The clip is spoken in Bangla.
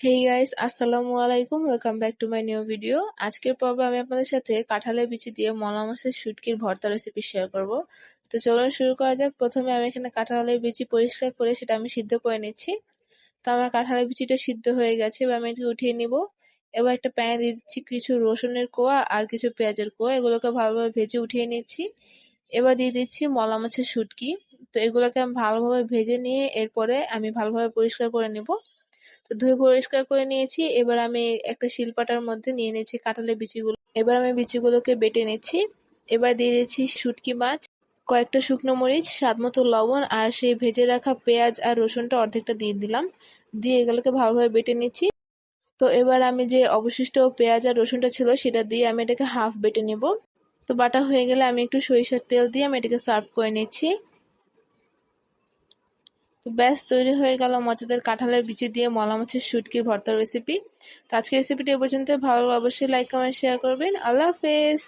হেই গাইস আসসালামু আলাইকুম welcome back to my new video আজকের পর্বে আমি আপনাদের সাথে কাঁঠালের বিচি দিয়ে মলা মাছের শুটকির ভর্তা রেসিপি শেয়ার করব। তো চলুন শুরু করা যাক। প্রথমে আমি এখানে কাঁঠালের বিচি পরিষ্কার করে সেটা আমি সিদ্ধ করে নিচ্ছি। তো আমার কাঁঠালের বিচিটা সিদ্ধ হয়ে গেছে, এবার আমি এটি উঠিয়ে নিব। এবার একটা প্যানে দিয়ে দিচ্ছি কিছু রসুনের কোয়া আর কিছু পেঁয়াজের কোয়া, এগুলোকে ভালোভাবে ভেজে উঠিয়ে নিচ্ছি। এবার দিয়ে দিচ্ছি মলা মাছের শুটকি। তো এগুলোকে আমি ভালোভাবে ভেজে নিয়ে এরপরে আমি ভালোভাবে পরিষ্কার করে নেব। তো ধুয়ে পরিষ্কার করে নিয়েছি। এবার আমি একটা শিলপাটার মধ্যে নিয়ে নিয়েছি কাঁঠালের বিচিগুলো। এবার আমি বিচিগুলোকে বেটে নিচ্ছি। এবার দিয়ে দিচ্ছি শুটকি মাছ, কয়েকটা শুকনো মরিচ, স্বাদ মতো লবণ আর সেই ভেজে রাখা পেঁয়াজ আর রসুনটা অর্ধেকটা দিয়ে দিলাম। দিয়ে এগুলোকে ভালোভাবে বেটে নিচ্ছি। তো এবার আমি যে অবশিষ্ট পেঁয়াজ আর রসুনটা ছিল সেটা দিয়ে আমি এটাকে হাফ বেটে নেব। তো বাটা হয়ে গেলে আমি একটু সরিষার তেল দিয়ে আমি এটাকে সার্ভ করে নিচ্ছি। ব্যাস, তৈরি হয়ে গেল মজাদার কাঁঠালের বিচি দিয়ে মলা মাছের শুটকির ভর্তার রেসিপি তো আজকের রেসিপিটি এ পর্যন্ত ভালো অবশ্যই লাইক কমেন্ট শেয়ার করবেন। আল্লাহ হাফেজ।